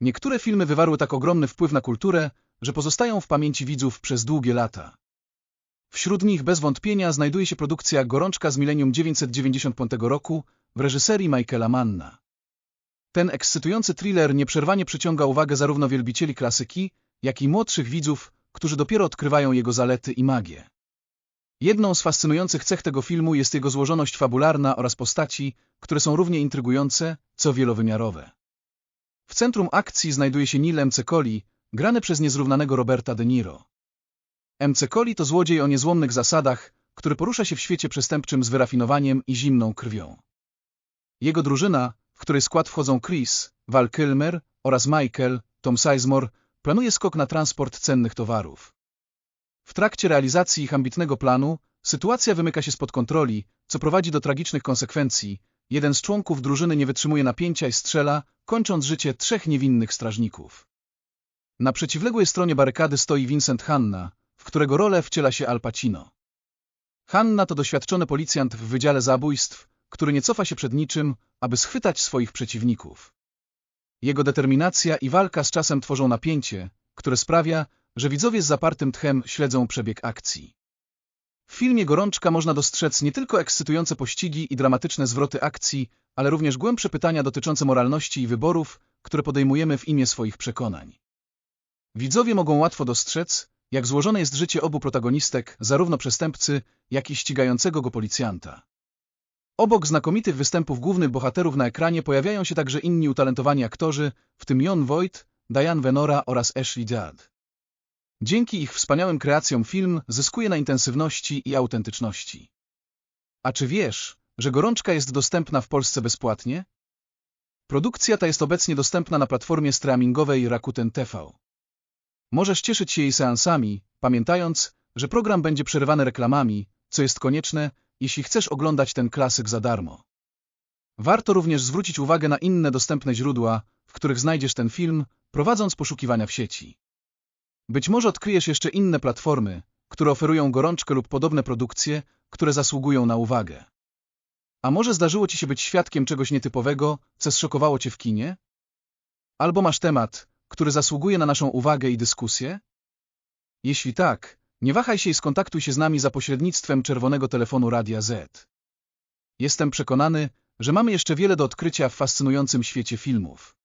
Niektóre filmy wywarły tak ogromny wpływ na kulturę, że pozostają w pamięci widzów przez długie lata. Wśród nich bez wątpienia znajduje się produkcja Gorączka z milenium 995 roku w reżyserii Michaela Manna. Ten ekscytujący thriller nieprzerwanie przyciąga uwagę zarówno wielbicieli klasyki, jak i młodszych widzów, którzy dopiero odkrywają jego zalety i magię. Jedną z fascynujących cech tego filmu jest jego złożoność fabularna oraz postaci, które są równie intrygujące, co wielowymiarowe. W centrum akcji znajduje się Neil M. Cecoli, grany przez niezrównanego Roberta De Niro. M. Cecoli to złodziej o niezłomnych zasadach, który porusza się w świecie przestępczym z wyrafinowaniem i zimną krwią. Jego drużyna, w której skład wchodzą Chris, Val Kilmer oraz Michael, Tom Sizemore, planuje skok na transport cennych towarów. W trakcie realizacji ich ambitnego planu sytuacja wymyka się spod kontroli, co prowadzi do tragicznych konsekwencji. Jeden z członków drużyny nie wytrzymuje napięcia i strzela, kończąc życie trzech niewinnych strażników. Na przeciwległej stronie barykady stoi Vincent Hanna, w którego rolę wciela się Al Pacino. Hanna to doświadczony policjant w Wydziale Zabójstw, który nie cofa się przed niczym, aby schwytać swoich przeciwników. Jego determinacja i walka z czasem tworzą napięcie, które sprawia, że widzowie z zapartym tchem śledzą przebieg akcji. W filmie Gorączka można dostrzec nie tylko ekscytujące pościgi i dramatyczne zwroty akcji, ale również głębsze pytania dotyczące moralności i wyborów, które podejmujemy w imię swoich przekonań. Widzowie mogą łatwo dostrzec, jak złożone jest życie obu protagonistek, zarówno przestępcy, jak i ścigającego go policjanta. Obok znakomitych występów głównych bohaterów na ekranie pojawiają się także inni utalentowani aktorzy, w tym Jon Voight, Diane Venora oraz Ashley Judd. Dzięki ich wspaniałym kreacjom film zyskuje na intensywności i autentyczności. A czy wiesz, że Gorączka jest dostępna w Polsce bezpłatnie? Produkcja ta jest obecnie dostępna na platformie streamingowej Rakuten TV. Możesz cieszyć się jej seansami, pamiętając, że program będzie przerywany reklamami, co jest konieczne, jeśli chcesz oglądać ten klasyk za darmo. Warto również zwrócić uwagę na inne dostępne źródła, w których znajdziesz ten film, prowadząc poszukiwania w sieci. Być może odkryjesz jeszcze inne platformy, które oferują gorączkę lub podobne produkcje, które zasługują na uwagę. A może zdarzyło Ci się być świadkiem czegoś nietypowego, co zszokowało Cię w kinie? Albo masz temat, który zasługuje na naszą uwagę i dyskusję? Jeśli tak, nie wahaj się i skontaktuj się z nami za pośrednictwem czerwonego telefonu Radia Z. Jestem przekonany, że mamy jeszcze wiele do odkrycia w fascynującym świecie filmów.